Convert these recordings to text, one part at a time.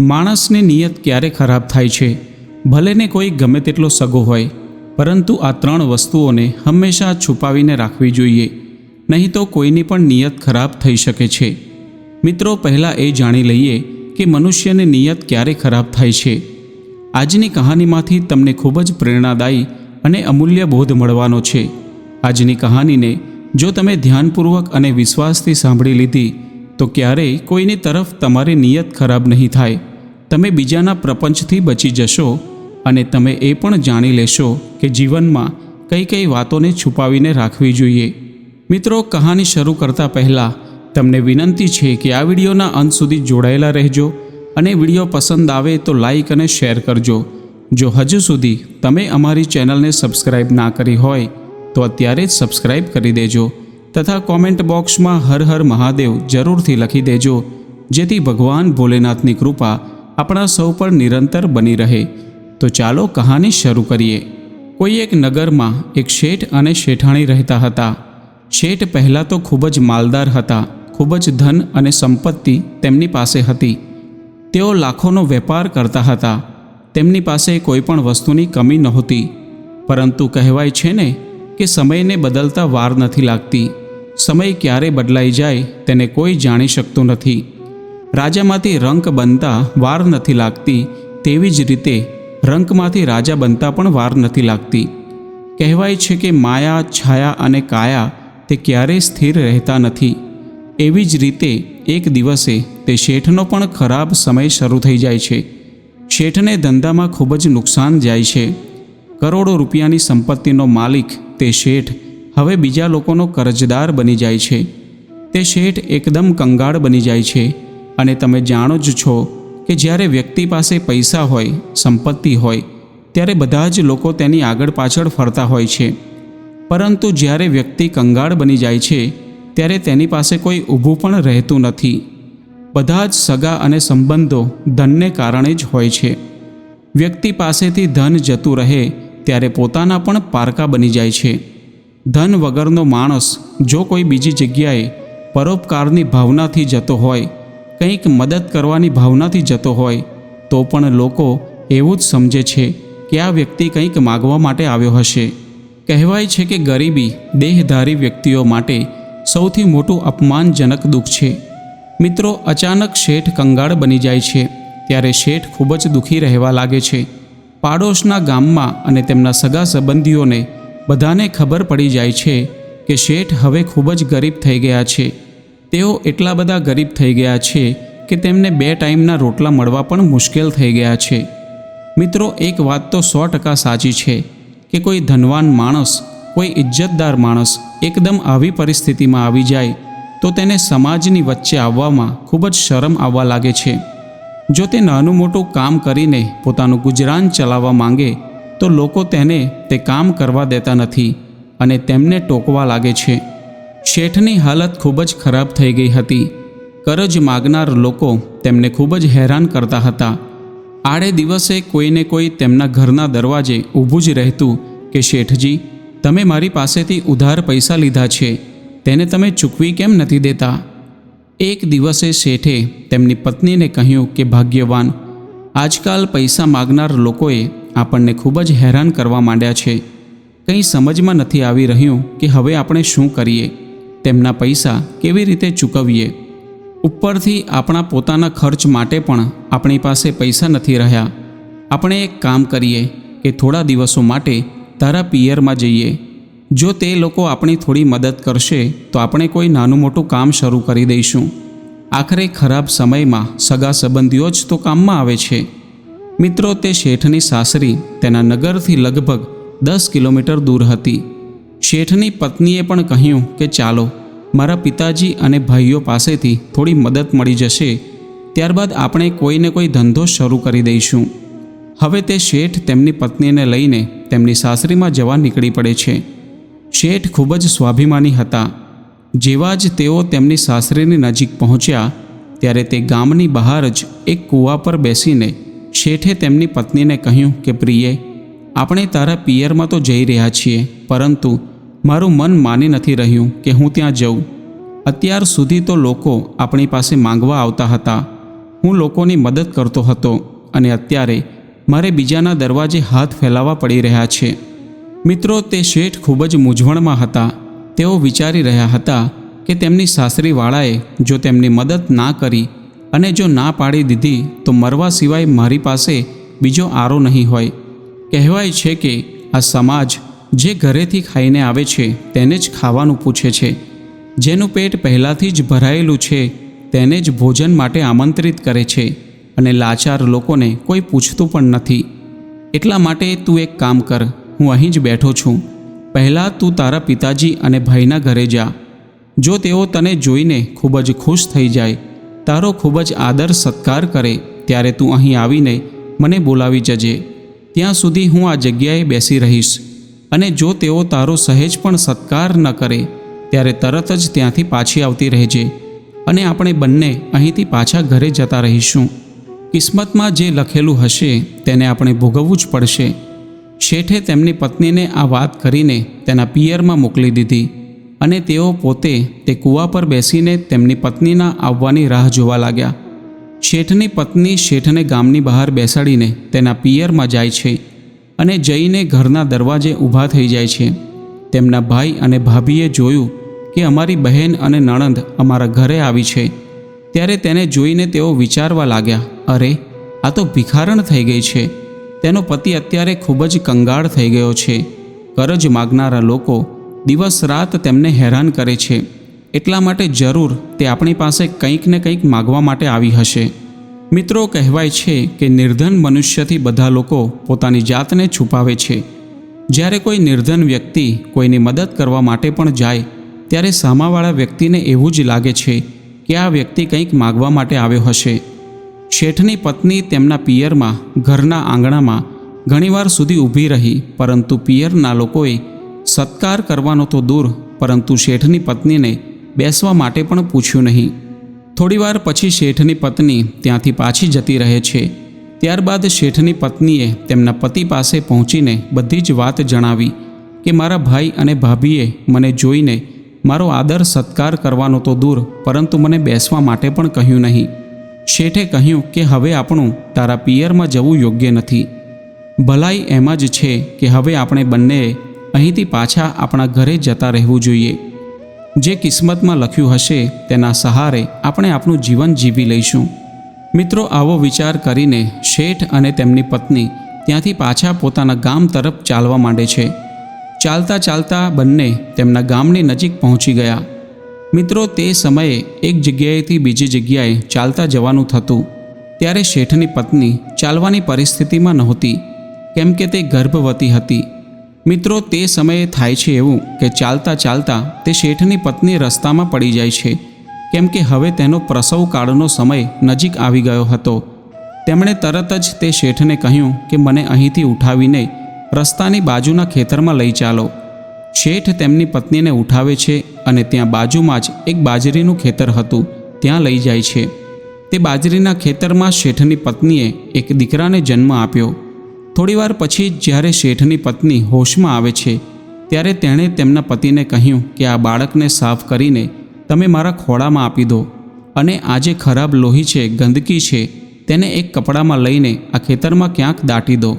માણસની નિયત ક્યારે ખરાબ થાય છે? ભલે ને કોઈ ગમે તેટલો સગો હોય, પરંતુ આ ત્રણ વસ્તુઓને હંમેશા છુપાવીને રાખવી જોઈએ. નહીં તો કોઈની પણ નિયત ખરાબ થઈ શકે છે. મિત્રો, પહેલાં એ જાણી લઈએ કે મનુષ્યની નિયત ક્યારે ખરાબ થાય છે. આજની કહાનીમાંથી તમને ખૂબ જ પ્રેરણાદાયી અને અમૂલ્ય બોધ મળવાનો છે. આજની કહાનીને જો તમે ધ્યાનપૂર્વક અને વિશ્વાસથી સાંભળી લીધી તો ક્યારેય કોઈની તરફ તમારી નિયત ખરાબ નહીં થાય. તમે બીજાના પ્રપંચથી બચી જશો અને તમે એ પણ જાણી લેશો કે જીવનમાં કઈ કઈ વાતોને છુપાવીને રાખવી જોઈએ. મિત્રો, કહાની શરૂ કરતાં પહેલાં તમને વિનંતી છે કે આ વિડીયોના અંત સુધી જોડાયેલા રહેજો અને વીડિયો પસંદ આવે તો લાઈક અને શેર કરજો. જો હજુ સુધી તમે અમારી ચેનલને સબસ્ક્રાઇબ ના કરી હોય તો અત્યારે જ સબસ્ક્રાઇબ કરી દેજો. તથા કોમેન્ટ બોક્સમાં હર હર મહાદેવ જરૂરથી લખી દેજો, જેથી ભગવાન ભોલેનાથની કૃપા આપણા સૌ પર નિરંતર બની રહે. તો ચાલો કહાની શરૂ કરીએ. કોઈ એક નગરમાં એક શેઠ અને શેઠાણી રહેતા હતા. શેઠ પહેલાં તો ખૂબ જ માલદાર હતા, ખૂબ જ ધન અને સંપત્તિ તેમની પાસે હતી. તેઓ લાખોનો વેપાર કરતા હતા. તેમની પાસે કોઈ પણ વસ્તુની કમી નહોતી. પરંતુ કહેવાય છે ને કે સમયને બદલતા વાર નથી લાગતી. સમય ક્યારે બદલાઈ જાય તેને કોઈ જાણી શકતું નથી. રાજામાંથી રંક બનતા વાર નથી લાગતી, તેવી જ રીતે રંકમાંથી રાજા બનતા પણ વાર નથી લાગતી. કહેવાય છે કે માયા, છાયા અને કાયા તે ક્યારેય સ્થિર રહેતા નથી. એવી જ રીતે એક દિવસે તે શેઠનો પણ ખરાબ સમય શરૂ થઈ જાય છે. શેઠને ધંધામાં ખૂબ જ નુકસાન જાય છે. કરોડો રૂપિયાની સંપત્તિનો માલિક તે શેઠ હવે બીજા લોકોનો કરજદાર બની જાય છે. તે શેઠ એકદમ કંગાળ બની જાય છે અને તમે જાણો જ છો કે જ્યારે વ્યક્તિ પાસે પૈસા હોય, સંપત્તિ હોય, ત્યારે બધા જ લોકો તેની આગળ પાછળ ફરતા હોય છે. પરંતુ જ્યારે વ્યક્તિ કંગાળ બની જાય છે, ત્યારે તેની પાસે કોઈ ઊભું પણ રહેતું નથી. બધા જ સગા અને સંબંધો ધનને કારણે જ હોય છે. વ્યક્તિ પાસેથી ધન જતું રહે, ત્યારે પોતાના પણ પારકા બની જાય છે. ધન વગરનો માણસ જો કોઈ બીજી જગ્યાએ પરોપકારની ભાવનાથી જતો હોય, કંઈક મદદ કરવાની ભાવનાથી જતો હોય, તો પણ લોકો એવું જ સમજે છે કે આ વ્યક્તિ કંઈક માગવા માટે આવ્યો હશે. કહેવાય છે કે ગરીબી દેહધારી વ્યક્તિઓ માટે સૌથી મોટું અપમાનજનક દુઃખ છે. મિત્રો, અચાનક શેઠ કંગાળ બની જાય છે, ત્યારે શેઠ ખૂબ જ દુઃખી રહેવા લાગે છે. પાડોશના ગામમાં અને તેમના સગા સંબંધીઓને બધાને ખબર પડી જાય છે કે શેઠ હવે ખૂબ જ ગરીબ થઈ ગયા છે. તેઓ એટલા બધા ગરીબ થઈ ગયા છે કે તેમને બે ટાઈમના રોટલા મળવા પણ મુશ્કેલ થઈ ગયા છે. મિત્રો, એક વાત તો સો ટકા સાચી છે કે કોઈ ધનવાન માણસ, કોઈ ઇજ્જતદાર માણસ એકદમ આવી પરિસ્થિતિમાં આવી જાય તો તેને સમાજની વચ્ચે આવવામાં ખૂબ જ શરમ આવવા લાગે છે. જો તે નાનું મોટું કામ કરીને પોતાનું ગુજરાન ચલાવવા માંગે તો લોકો તેને તે કામ કરવા દેતા નથી અને તેમને ટોકવા લાગે છે. શેઠની હાલત ખૂબ જ ખરાબ થઈ ગઈ હતી. કરજ માગનાર લોકો તેમને ખૂબ જ હેરાન કરતા હતા. આડે દિવસે કોઈને કોઈ તેમના ઘરના દરવાજે ઊભું જ રહેતું કે, શેઠજી, તમે મારી પાસેથી ઉધાર પૈસા લીધા છે. તેને તમે ચૂકવી કેમ નથી દેતા? એક દિવસે શેઠે તેમની પત્નીને કહ્યું કે, ભાગ્યવાન, આજકાલ પૈસા માગનાર લોકોએ આપણને ખૂબ જ હેરાન કરવા માંડ્યા છે. કંઈ સમજમાં નથી આવી રહ્યું કે હવે આપણે શું કરીએ. તેમના પૈસા કેવી રીતે ચૂકવીએ. ઉપરથી આપણા પોતાના ખર્ચ માટે પણ આપણી પાસે પૈસા નથી રહ્યા. આપણે એક કામ કરીએ કે થોડા દિવસો માટે તારા પિયરમાં જઈએ. જો તે લોકો આપણી થોડી મદદ કરશે, તો આપણે કોઈ નાનું મોટું કામ શરૂ કરી દઈશું. આખરે ખરાબ સમયમાં સગા સંબંધીઓ જ તો કામમાં આવે છે. મિત્રો, તે શેઠની સાસરી તેના નગરથી લગભગ દસ કિલોમીટર દૂર હતી. શેઠની પત્નીએ પણ કહ્યું કે, ચાલો, મારા પિતાજી અને ભાઈઓ પાસેથી થોડી મદદ મળી જશે. ત્યારબાદ આપણે કોઈને કોઈ ધંધો શરૂ કરી દઈશું. હવે તે શેઠ તેમની પત્નીને લઈને તેમની સાસરીમાં જવા નીકળી પડે છે. શેઠ ખૂબ જ સ્વાભિમાની હતા. જેવા જ તેઓ તેમની સાસરીની નજીક પહોંચ્યા, ત્યારે તે ગામની બહાર જ એક કૂવા પર બેસીને શેઠે તેમની પત્નીને કહ્યું કે, પ્રિયે, આપણે તારા પિયરમાં તો જઈ રહ્યા છીએ, પરંતુ મારું મન માની નથી રહ્યું કે હું ત્યાં જઉં. અત્યાર સુધી તો લોકો આપણી પાસે માંગવા આવતા હતા. હું લોકોની મદદ કરતો હતો અને અત્યારે મારે બીજાના દરવાજે હાથ ફેલાવવા પડી રહ્યા છે. મિત્રો, તે શેઠ ખૂબ જ મૂંઝવણમાં હતા. તેઓ વિચારી રહ્યા હતા કે તેમની સાસરીવાળાએ જો તેમની મદદ ના કરી અને જો ના પાડી દીધી, તો મરવા સિવાય મારી પાસે બીજો આરો નહીં હોય. કહેવાય છે કે આ સમાજ જે ઘરેથી ખાઈને આવે છે, તેને જ ખાવાનું પૂછે છે. જેનું પેટ પહેલાંથી જ ભરાયેલું છે, તેને જ ભોજન માટે આમંત્રિત કરે છે અને લાચાર લોકોને કોઈ પૂછતું પણ નથી. એટલા માટે તું એક કામ કર, હું અહીં જ બેઠો છું. પહેલાં તું તારા પિતાજી અને ભાઈના ઘરે જા. જો તેઓ તને જોઈને ખૂબ જ ખુશ થઈ જાય તારો ખૂબ જ આદર સત્કાર કરે, ત્યારે તું અહીં આવીને મને બોલાવી જજે. ત્યાં સુધી હું આ જગ્યાએ બેસી રહીશ અને જો તેઓ તારો સહેજ પણ સત્કાર ન કરે, ત્યારે તરત જ ત્યાંથી પાછી આવતી રહેજે અને આપણે બંને અહીંથી પાછા ઘરે જતા રહીશું. કિસ્મતમાં જે લખેલું હશે તેને આપણે ભોગવવું જ પડશે. શેઠે તેમની પત્નીને આ વાત કરીને તેના પિયરમાં મોકલી દીધી. અને તેઓ પોતે તે કૂવા પર બેસીને તેમની પત્નીના આવવાની રાહ જોવા લાગ્યા. શેઠની પત્ની શેઠને ગામની બહાર બેસાડીને તેના પિયરમાં જાય છે અને જઈને ઘરના દરવાજે ઊભા થઈ જાય છે. તેમના ભાઈ અને ભાભીએ જોયું કે અમારી બહેન અને નણંદ અમારા ઘરે આવી છે. ત્યારે તેને જોઈને તેઓ વિચારવા લાગ્યા, અરે, આ તો ભિખારણ થઈ ગઈ છે. તેનો પતિ અત્યારે ખૂબ જ કંગાળ થઈ ગયો છે. કરજ માગનારા લોકો દિવસ રાત તેમને હેરાન કરે છે. એટલા માટે જરૂર તે આપણી પાસે કંઈક ને કંઈક માગવા માટે આવી હશે. મિત્રો કહેવાય છે કે નિર્ધન મનુષ્યથી બધા લોકો પોતાની જાતને છુપાવે છે. જ્યારે કોઈ નિર્ધન વ્યક્તિ કોઈની મદદ કરવા માટે પણ જાય, ત્યારે સામાવાળા વ્યક્તિને એવું જ લાગે છે કે આ વ્યક્તિ કંઈક માગવા માટે આવ્યો હશે. શેઠની પત્ની તેમના પિયરમાં, ઘરના આંગણામાં ઘણીવાર સુધી ઊભી રહી, પરંતુ પિયરના લોકોએ સત્કાર કરવાનો તો દૂર, પરંતુ શેઠની પત્નીને બેસવા માટે પણ પૂછ્યું નહીં. થોડીવાર પછી શેઠની પત્ની ત્યાંથી પાછી જતી રહે છે. ત્યારબાદ શેઠની પત્નીએ તેમના પતિ પાસે પહોંચીને બધી જ વાત જણાવી કે, મારા ભાઈ અને ભાભીએ મને જોઈને મારો આદર સત્કાર કરવાનો તો દૂર, પરંતુ મને બેસવા માટે પણ કહ્યું નહીં. શેઠે કહ્યું કે, હવે આપણું તારા પિયરમાં જવું યોગ્ય નથી. ભલાઈ એમાં જ છે કે, હવે આપણે બંનેએ અહીંથી પાછા આપણા ઘરે જતા રહેવું જોઈએ. જે કિસ્મતમાં લખ્યું હશે તેના સહારે આપણે આપણું જીવન જીવી લઈશું. મિત્રો, આવો વિચાર કરીને શેઠ અને તેમની પત્ની ત્યાંથી પાછા પોતાના ગામ તરફ ચાલવા માંડે છે. ચાલતા ચાલતા બંને તેમના ગામની નજીક પહોંચી ગયા. મિત્રો, તે સમયે એક જગ્યાએથી બીજી જગ્યાએ ચાલતા જવાનું થતું. ત્યારે શેઠની પત્ની ચાલવાની પરિસ્થિતિમાં નહોતી. કેમ કે તે ગર્ભવતી હતી. મિત્રો, તે સમયે થાય છે એવું કે ચાલતા ચાલતા તે શેઠની પત્ની રસ્તામાં પડી જાય છે. કેમ કે હવે તેનો પ્રસવ કાળનો સમય નજીક આવી ગયો હતો. તેમણે તરત જ તે શેઠને કહ્યું કે મને અહીંથી ઉઠાવીને રસ્તાની બાજુના ખેતરમાં લઈ ચાલો. શેઠ તેમની પત્નીને ઉઠાવે છે અને ત્યાં બાજુમાં જ એક બાજરીનું ખેતર હતું. ત્યાં લઈ જાય છે. તે બાજરીના ખેતરમાં શેઠની પત્નીએ એક દીકરાને જન્મ આપ્યો. થોડીવાર પછી જ્યારે શેઠની પત્ની હોશમાં આવે છે, ત્યારે તેણે તેમના પતિને કહ્યું કે આ બાળકને સાફ કરીને તમે મારા ખોળામાં આપી દો અને આ જે ખરાબ લોહી છે, ગંદકી છે, તેને એક કપડામાં લઈને આ ખેતરમાં ક્યાંક દાટી દો.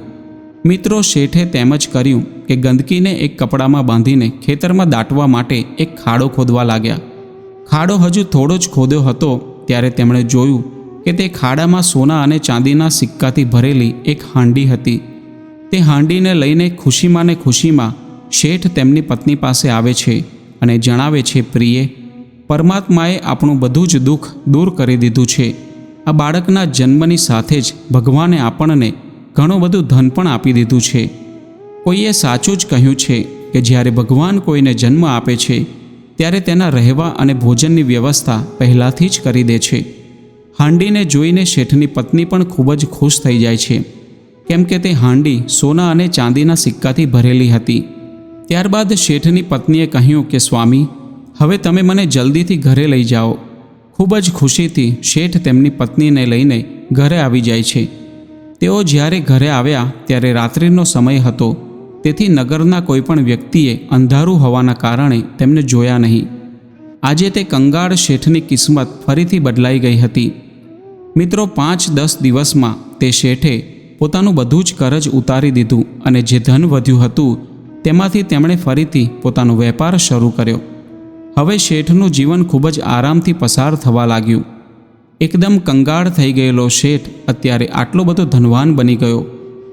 મિત્રો, શેઠે તેમ જ કર્યું કે ગંદકીને એક કપડામાં બાંધીને ખેતરમાં દાટવા માટે એક ખાડો ખોદવા લાગ્યા. ખાડો હજુ થોડો જ ખોદ્યો હતો, ત્યારે તેમણે જોયું કે તે ખાડામાં સોના અને ચાંદીના સિક્કાથી ભરેલી એક હાંડી હતી. તે હાંડીને લઈને ખુશીમાં ને ખુશીમાં શેઠ તેમની પત્ની પાસે આવે છે અને જણાવે છે, પ્રિય, પરમાત્માએ આપણું બધું જ દુઃખ દૂર કરી દીધું છે. આ બાળકના જન્મની સાથે જ ભગવાને આપણને ઘણું બધું ધન પણ આપી દીધું છે. કોઈએ સાચું જ કહ્યું છે કે જ્યારે ભગવાન કોઈને જન્મ આપે છે, ત્યારે તેના રહેવા અને ભોજનની વ્યવસ્થા પહેલાંથી જ કરી દે છે. હાંડીને જોઈને શેઠની પત્ની પણ ખૂબ જ ખુશ થઈ જાય છે. કેમ કે તે હાંડી સોના અને ચાંદીના સિક્કાથી ભરેલી હતી. ત્યારબાદ શેઠની પત્નીએ કહ્યું કે, સ્વામી, હવે તમે મને જલ્દીથી ઘરે લઈ જાઓ. ખૂબ જ ખુશીથી શેઠ તેમની પત્નીને લઈને ઘરે આવી જાય છે. તેઓ જ્યારે ઘરે આવ્યા ત્યારે રાત્રિનો સમય હતો. તેથી નગરના કોઈપણ વ્યક્તિએ અંધારું હોવાના કારણે તેમને જોયા નહીં. આજે તે કંગાળ શેઠની કિસ્મત ફરીથી બદલાઈ ગઈ હતી. મિત્રો પાંચ દસ દિવસમાં તે શેઠે પોતાનું બધું જ કરજ ઉતારી દીધું અને જે ધન વધ્યું હતું, તેમાંથી તેમણે ફરીથી પોતાનો વેપાર શરૂ કર્યો. હવે શેઠનું જીવન ખૂબ જ આરામથી પસાર થવા લાગ્યું. એકદમ કંગાળ થઈ ગયેલો શેઠ અત્યારે આટલો બધો ધનવાન બની ગયો.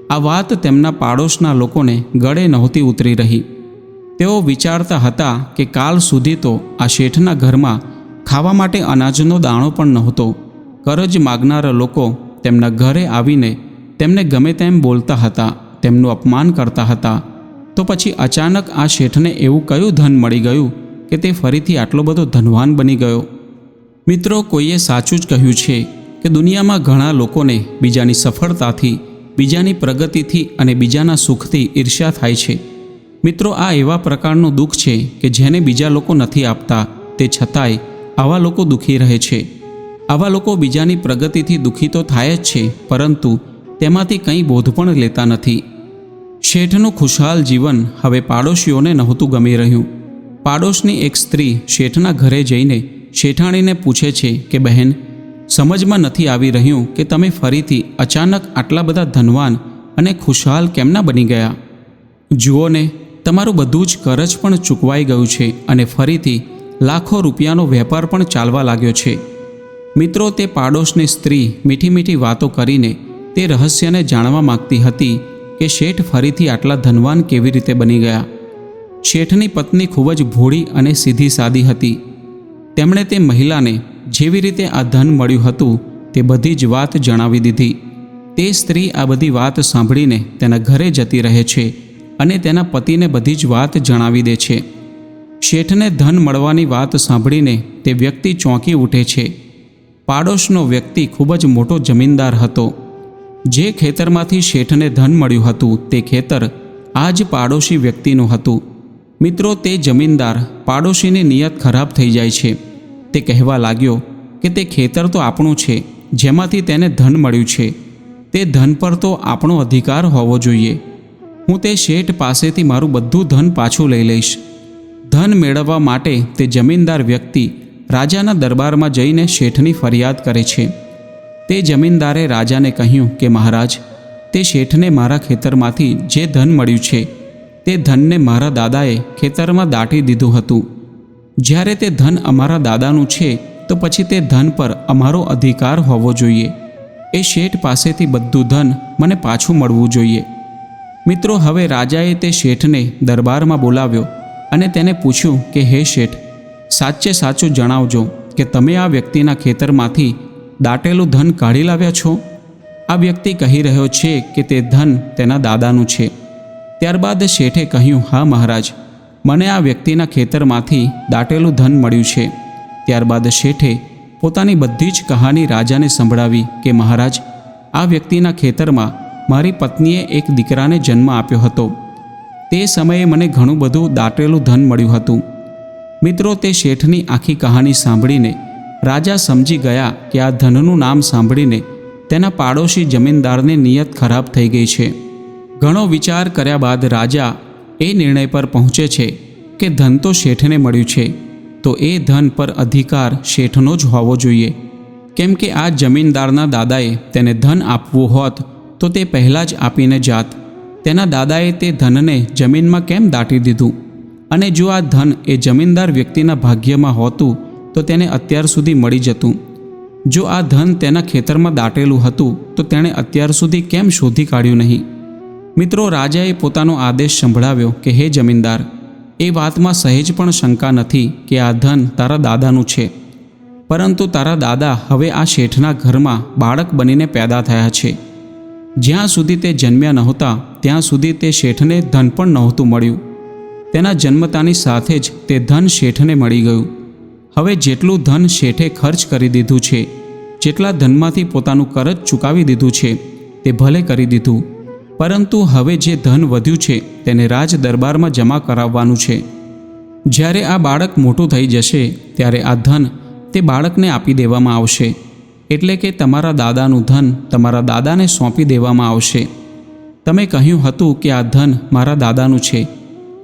આ વાત તેમના પાડોશના લોકોને ગળે નહોતી ઉતરી રહી. તેઓ વિચારતા હતા કે કાલ સુધી તો આ શેઠના ઘરમાં ખાવા માટે અનાજનો દાણો પણ નહોતો. કરજ માગનારા લોકો તેમના ઘરે આવીને તેમને ગમે તેમ બોલતા હતા, તેમનું અપમાન કરતા હતા. તો પછી અચાનક આ શેઠને એવું કયું ધન મળી ગયું કે તે ફરીથી આટલો બધો ધનવાન બની ગયો? મિત્રો, કોઈએ સાચું જ કહ્યું છે કે દુનિયામાં ઘણા લોકોને બીજાની સફળતાથી, બીજાની પ્રગતિથી અને બીજાના સુખથી ઈર્ષ્યા થાય છે. મિત્રો, આ એવા પ્રકારનું દુઃખ છે કે જેને બીજા લોકો નથી આપતા, તે છતાંય આવા લોકો દુઃખી રહે છે. આવા લોકો બીજાની પ્રગતિથી દુઃખી તો થાય જ છે, પરંતુ તેમાંથી કંઈ બોધ પણ લેતા નથી. શેઠનું ખુશહાલ જીવન હવે પાડોશીઓને નહોતું ગમી રહ્યું. પાડોશની એક સ્ત્રી શેઠના ઘરે જઈને શેઠાણીને પૂછે છે કે, બહેન, સમજમાં નથી આવી રહ્યું કે તમે ફરીથી અચાનક આટલા બધા ધનવાન અને ખુશહાલ કેમના બની ગયા? જુઓ ને, તમારું બધું જ કરજ પણ ચૂકવાઈ ગયું છે અને ફરીથી લાખો રૂપિયાનો વેપાર પણ ચાલવા લાગ્યો છે. મિત્રો, તે પાડોશની સ્ત્રી મીઠી મીઠી વાતો કરીને તે રહસ્યને જાણવા માગતી હતી કે શેઠ ફરીથી આટલા ધનવાન કેવી રીતે બની ગયા. શેઠની પત્ની ખૂબ જ ભોળી અને સીધી સાદી હતી. તેમણે તે મહિલાને જેવી રીતે આ ધન મળ્યું હતું તે બધી જ વાત જણાવી દીધી. તે સ્ત્રી આ બધી વાત સાંભળીને તેના ઘરે જતી રહે છે અને તેના પતિને બધી જ વાત જણાવી દે છે. શેઠને ધન મળવાની વાત સાંભળીને તે વ્યક્તિ ચોંકી ઉઠે છે. પાડોશનો વ્યક્તિ ખૂબ જ મોટો જમીનદાર હતો. જે ખેતરમાંથી શેઠને ધન મળ્યું હતું, તે ખેતર આ જ પાડોશી વ્યક્તિનું હતું. મિત્રો, તે જમીનદાર પાડોશીની નિયત ખરાબ થઈ જાય છે. તે કહેવા લાગ્યો કે તે ખેતર તો આપણું છે, જેમાંથી તેને ધન મળ્યું છે. તે ધન પર તો આપણો અધિકાર હોવો જોઈએ. હું તે શેઠ પાસેથી મારું બધું ધન પાછું લઈ લઈશ. ધન મેળવવા માટે તે જમીનદાર વ્યક્તિ રાજાના દરબારમાં જઈને શેઠની ફરિયાદ કરે છે. તે જમીનદારે રાજાને કહ્યું કે, મહારાજ, તે શેઠને મારા ખેતરમાંથી જે ધન મળ્યું છે, તે ધનને મારા દાદાએ ખેતરમાં દાટી દીધું હતું. જ્યારે તે ધન અમારા દાદાનું છે, તો પછી તે ધન પર અમારો અધિકાર હોવો જોઈએ. એ શેઠ પાસેથી બધું ધન મને પાછું મળવું જોઈએ. મિત્રો, હવે રાજાએ તે શેઠને દરબારમાં બોલાવ્યો અને તેને પૂછ્યું કે, હે શેઠ સાચે સાચું જણાવજો કે તમે આ વ્યક્તિના ખેતરમાંથી દાટેલું ધન કાઢી લાવ્યા છો? આ વ્યક્તિ કહી રહ્યો છે કે તે ધન તેના દાદાનું છે. ત્યારબાદ શેઠે કહ્યું, હા, મહારાજ, મને આ વ્યક્તિના ખેતરમાંથી દાટેલું ધન મળ્યું છે. ત્યારબાદ શેઠે પોતાની બધી જ કહાની રાજાને સંભળાવી કે, મહારાજ, આ વ્યક્તિના ખેતરમાં મારી પત્નીએ એક દીકરાને જન્મ આપ્યો હતો. તે સમયે મને ઘણું બધું દાટેલું ધન મળ્યું હતું. મિત્રો, તે શેઠની આખી કહાની સાંભળીને રાજા સમજી ગયા કે આ ધનનું નામ સાંભળીને તેના પાડોશી જમીનદારની નિયત ખરાબ થઈ ગઈ છે. ઘણો વિચાર કર્યા બાદ રાજા એ નિર્ણય પર પહોંચે છે કે ધન તો શેઠને મળ્યું છે, તો એ ધન પર અધિકાર શેઠનો જ હોવો જોઈએ. કેમ કે આ જમીનદારના દાદાએ તેને ધન આપવું હોત, તો તે પહેલાં જ આપીને જાત. તેના દાદાએ તે ધનને જમીનમાં કેમ દાટી દીધું? અને જો આ ધન એ જમીનદાર વ્યક્તિના ભાગ્યમાં હોતું, તો તેને અત્યાર સુધી મળી જતું. જો આ ધન તેના ખેતરમાં દાટેલું હતું, તો તેણે અત્યાર સુધી કેમ શોધી કાઢ્યું નહીં? મિત્રો, રાજાએ પોતાનો આદેશ સંભળાવ્યો કે, હે જમીનદાર, એ વાતમાં સહેજ પણ શંકા નથી કે આ ધન તારા દાદાનું છે. પરંતુ તારા દાદા હવે આ શેઠના ઘરમાં બાળક બનીને પેદા થયા છે. જ્યાં સુધી તે જન્મ્યા નહોતા, ત્યાં સુધી તે શેઠને ધન પણ નહોતું મળ્યું. તેના જન્મતાની સાથે જ તે ધન શેઠને મળી ગયું. હવે જેટલું ધન શેઠે ખર્ચ કરી દીધું છે, જેટલા ધનમાંથી પોતાનું કરજ ચૂકાવી દીધું છે, તે ભલે કરી દીધું. પરંતુ હવે જે ધન વધ્યું છે, તેને રાજ દરબારમાં જમા કરાવવાનું છે. જ્યારે આ બાળક મોટું થઈ જશે, ત્યારે આ ધન તે બાળકને આપી દેવામાં આવશે. એટલે કે તમારા દાદાનું ધન તમારા દાદાને સોંપી દેવામાં આવશે. તમે કહ્યું હતું કે આ ધન મારા દાદાનું છે.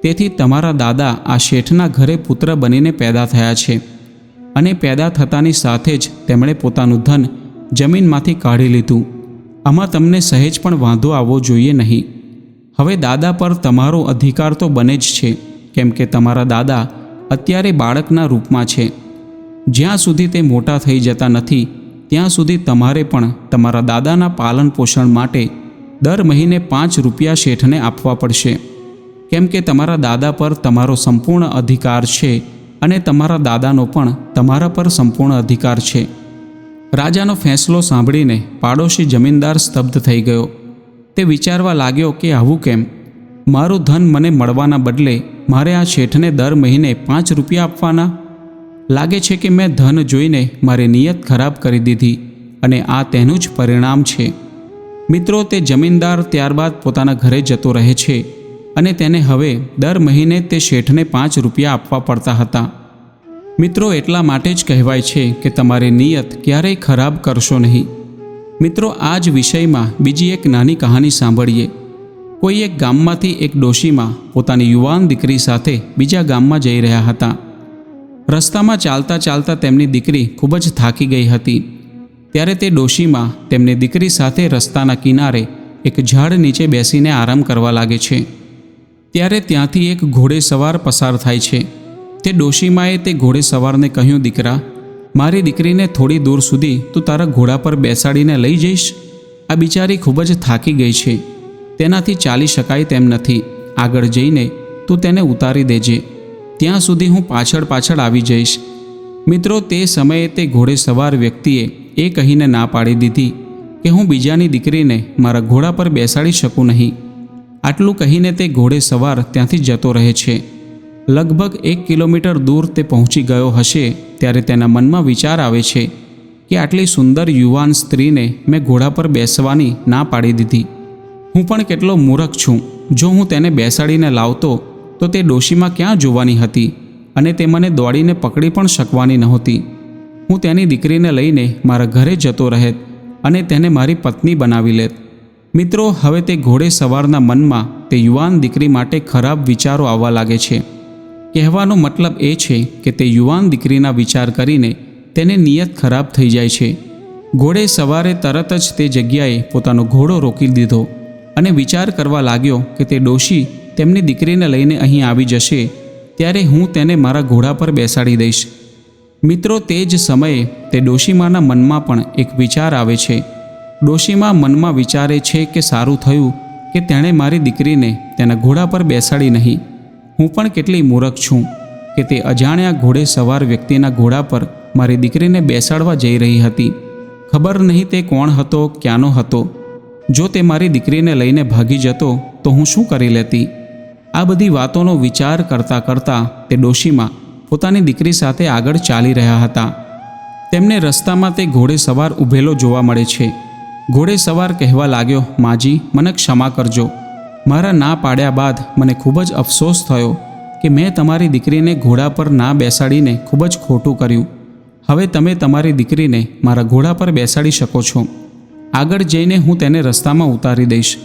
તેથી તમારા દાદા આ શેઠના ઘરે પુત્ર બનીને પેદા થયા છે અને પેદા થતાની સાથે જ તેમણે પોતાનું ધન જમીનમાંથી કાઢી લીધું. આમાં તમને સહેજ પણ વાંધો આવવો જોઈએ નહીં. હવે દાદા પર તમારો અધિકાર તો બને જ છે, કેમ કે તમારા દાદા અત્યારે બાળકના રૂપમાં છે. જ્યાં સુધી તે મોટા થઈ જતા નથી, ત્યાં સુધી તમારે પણ તમારા દાદાના પાલન પોષણ માટે દર મહિને પાંચ રૂપિયા શેઠને આપવા પડશે. કેમ કે તમારા દાદા પર તમારો સંપૂર્ણ અધિકાર છે અને તમારા દાદાનો પણ તમારા પર સંપૂર્ણ અધિકાર છે. રાજાનો ફેંસલો સાંભળીને પાડોશી જમીનદાર સ્તબ્ધ થઈ ગયો. તે વિચારવા લાગ્યો કે આવું કેમ? મારું ધન મને મળવાના બદલે મારે આ શેઠને દર મહિને પાંચ રૂપિયા આપવાના? લાગે છે કે મેં ધન જોઈને મારી નિયત ખરાબ કરી દીધી અને આ તેનું જ પરિણામ છે. મિત્રો, તે જમીનદાર ત્યારબાદ પોતાના ઘરે જતો રહે છે. અને તેને હવે દર મહિને તે શેઠને પાંચ રૂપિયા આપવા પડતા હતા. મિત્રો, એટલા માટે જ કહેવાય છે કે તમારી નિયત ક્યારેય ખરાબ કરશો નહીં. મિત્રો, આ જ વિષયમાં બીજી એક નાની કહાની સાંભળીએ. કોઈ એક ગામમાંથી એક ડોશીમાં પોતાની યુવાન દીકરી સાથે બીજા ગામમાં જઈ રહ્યા હતા. રસ્તામાં ચાલતા ચાલતા તેમની દીકરી ખૂબ જ થાકી ગઈ હતી. ત્યારે તે ડોશીમાં તેમની દીકરી સાથે રસ્તાના કિનારે એક ઝાડ નીચે બેસીને આરામ કરવા લાગે છે. ત્યારે ત્યાંથી એક ઘોડે સવાર પસાર થાય છે. તે ડોશીમાએ તે ઘોડે સવારને કહ્યું, દીકરા, મારી દીકરીને થોડી દૂર સુધી તું તારા ઘોડા પર બેસાડીને લઈ જઈશ? આ બિચારી ખૂબ જ થાકી ગઈ છે. તેનાથી ચાલી શકાય તેમ નથી. આગળ જઈને તું તેને ઉતારી દેજે. ત્યાં સુધી હું પાછળ પાછળ આવી જઈશ. મિત્રો, તે સમયે તે ઘોડે સવાર વ્યક્તિએ એ કહીને ના પાડી દીધી કે, હું બીજાની દીકરીને મારા ઘોડા પર બેસાડી શકું નહીં. આટલું કહીને તે ઘોડે સવાર ત્યાંથી જતો રહે છે. લગભગ એક કિલોમીટર દૂર તે પહોંચી ગયો હશે ત્યારે તેના મનમાં વિચાર આવે છે કે આટલી સુંદર યુવાન સ્ત્રીને મેં ઘોડા પર બેસવાની ના પાડી દીધી. હું પણ કેટલો મૂરખ છું. જો હું તેને બેસાડીને લાવતો, તો તે ડોશીમાં ક્યાં જોવાની હતી અને તે મને દોડીને પકડી પણ શકવાની નહોતી. હું તેની દીકરીને લઈને મારા ઘરે જતો રહેત અને તેને મારી પત્ની બનાવી લેત. મિત્રો, હવે તે ઘોડે સવારના મનમાં તે યુવાન દીકરી માટે ખરાબ વિચારો આવવા લાગે છે. કહેવાનો મતલબ એ છે કે તે યુવાન દીકરીના વિચાર કરીને તેને નિયત ખરાબ થઈ જાય છે. ઘોડે સવારે તરત જ તે જગ્યાએ પોતાનો ઘોડો રોકી દીધો અને વિચાર કરવા લાગ્યો કે તે ડોશી તેમની દીકરીને લઈને અહીં આવી જશે, ત્યારે હું તેને મારા ઘોડા પર બેસાડી દઈશ. મિત્રો, તે જ સમયે તે ડોશીમાના મનમાં પણ એક વિચાર આવે છે. ડોશીમા મનમાં વિચારે છે કે સારું થયું કે તેણે મારી દીકરીને તેના ઘોડા પર બેસાડી નહીં. હું પણ કેટલી મૂરખ છું કે તે અજાણ્યા ઘોડે સવાર વ્યક્તિના ઘોડા પર મારી દીકરીને બેસાડવા જઈ રહી હતી. ખબર નહીં તે કોણ હતો, ક્યાંનો હતો. જો તે મારી દીકરીને લઈને ભાગી જતો, તો હું શું કરી લેતી? આ બધી વાતોનો વિચાર કરતાં કરતાં તે ડોશીમાં પોતાની દીકરી સાથે આગળ ચાલી રહ્યા હતા. તેમને રસ્તામાં તે ઘોડે સવાર ઊભેલો જોવા મળે છે. ઘોડે સવાર કહેવા લાગ્યો, માજી, મને ક્ષમા કરજો. મારા ના પાડ્યા બાદ મને ખૂબ જ અફસોસ થયો કે મેં તમારી દીકરીને ઘોડા પર ના બેસાડીને ખૂબ જ ખોટું કર્યું. હવે તમે તમારી દીકરીને મારા ઘોડા પર બેસાડી શકો છો. આગળ જઈને હું તેને રસ્તામાં ઉતારી દઈશ.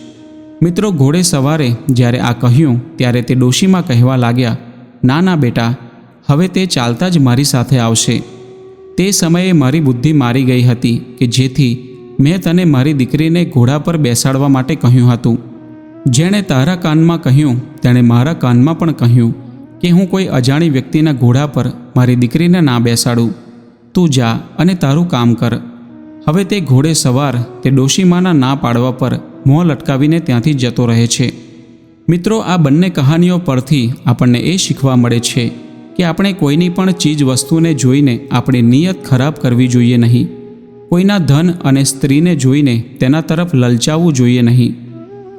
મિત્રો, ઘોડે સવારે જ્યારે આ કહ્યું, ત્યારે તે ડોશીમાં કહેવા લાગ્યા, ના ના, બેટા, હવે તે ચાલતા જ મારી સાથે આવશે. તે સમયે મારી બુદ્ધિ મારી ગઈ હતી કે જેથી મેં તને મારી દીકરીને ઘોડા પર બેસાડવા માટે કહ્યું હતું. જેણે તારા કાનમાં કહ્યું, તેણે મારા કાનમાં પણ કહ્યું કે હું કોઈ અજાણી વ્યક્તિના ઘોડા પર મારી દીકરીને ના બેસાડું. તું જા અને તારું કામ કર. હવે તે ઘોડે સવાર તે ડોશીમાના ના પાડવા પર મોં લટકાવીને ત્યાંથી જતો રહે છે. મિત્રો, આ બંને કહાનીઓ પરથી આપણને એ શીખવા મળે છે કે આપણે કોઈની પણ ચીજ વસ્તુને જોઈને આપણી નિયત ખરાબ કરવી જોઈએ નહીં. કોઈના ધન અને સ્ત્રીને જોઈને તેના તરફ લલચાવવું જોઈએ નહીં.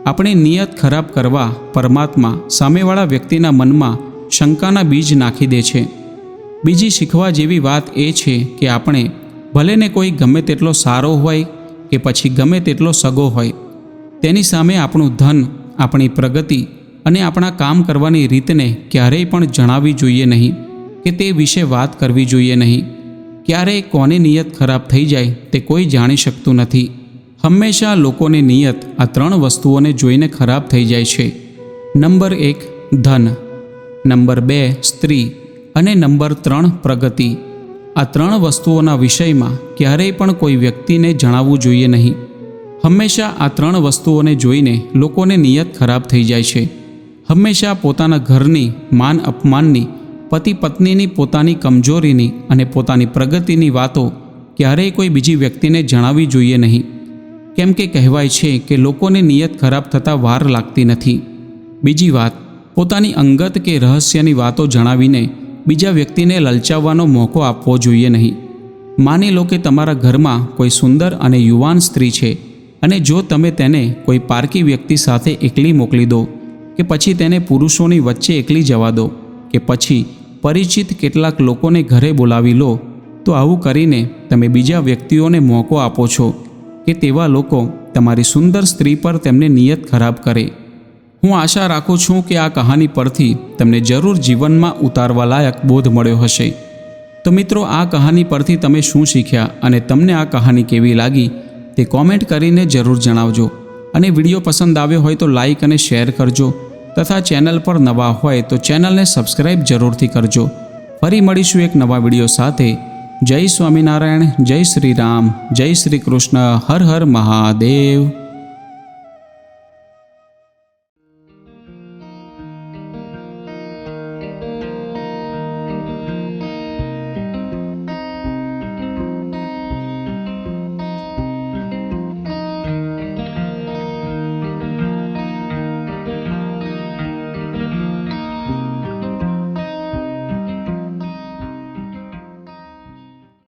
આપણી નિયત ખરાબ કરવા પરમાત્મા સામેવાળા વ્યક્તિના મનમાં શંકાના બીજ નાખી દે છે. બીજી શીખવા જેવી વાત એ છે કે આપણે ભલે ને કોઈ ગમે તેટલો સારો હોય કે પછી ગમે તેટલો સગો હોય, તેની સામે આપણું ધન, આપણી પ્રગતિ અને આપણા કામ કરવાની રીતને ક્યારેય પણ જણાવવી જોઈએ નહીં કે તે વિશે વાત કરવી જોઈએ નહીં. ક્યારેય કોની નિયત ખરાબ થઈ જાય તે કોઈ જાણી શકતું નથી. હંમેશા લોકોની નિયત આ ત્રણ વસ્તુઓને જોઈને ખરાબ થઈ જાય છે. નંબર એક, ધન. નંબર બે, સ્ત્રી. અને નંબર ત્રણ, પ્રગતિ. આ ત્રણ વસ્તુઓના વિષયમાં ક્યારેય પણ કોઈ વ્યક્તિને જણાવવું જોઈએ નહીં. હંમેશા આ ત્રણ વસ્તુઓને જોઈને લોકોને નિયત ખરાબ થઈ જાય છે. હંમેશા પોતાના ઘરની માન અપમાનની પતિ પત્નીની પોતાની કમજોરીની અને પોતાની પ્રગતિની વાતો ક્યારેય કોઈ બીજી વ્યક્તિને જણાવવી જોઈએ નહીં. કેમ કે કહેવાય છે કે લોકોને નિયત ખરાબ થતાં વાર લાગતી નથી. બીજી વાત, પોતાની અંગત કે રહસ્યની વાતો જણાવીને બીજા વ્યક્તિને લલચાવવાનો મોકો આપવો જોઈએ નહીં. માની લો કે તમારા ઘરમાં કોઈ સુંદર અને યુવાન સ્ત્રી છે અને જો તમે તેને કોઈ પારકી વ્યક્તિ સાથે એકલી મોકલી દો, કે પછી તેને પુરુષોની વચ્ચે એકલી જવા દો, કે પછી પરિચિત કેટલાક લોકોને ઘરે બોલાવી લો, તો આવું કરીને તમે બીજા વ્યક્તિઓને મોકો આપો છો કે તેવા લોકો તમારી સુંદર સ્ત્રી પર તેમને નિયત ખરાબ કરે. હું આશા રાખું છું કે આ કહાની પરથી તમને જરૂર જીવનમાં ઉતારવા લાયક બોધ મળ્યો હશે. તો મિત્રો, આ કહાની પરથી તમે શું શીખ્યા અને તમને આ કહાની કેવી લાગી તે કોમેન્ટ કરીને જરૂર જણાવજો. અને વીડિયો પસંદ આવ્યો હોય તો લાઈક અને શેર કરજો. તથા ચેનલ પર નવા હોય તો ચેનલને સબસ્ક્રાઈબ જરૂરથી કરજો. ફરી મળીશું એક નવા વીડિયો સાથે. જય સ્વામિનારાયણ, જય શ્રી રામ, જય શ્રી કૃષ્ણ, હર હર મહાદેવ.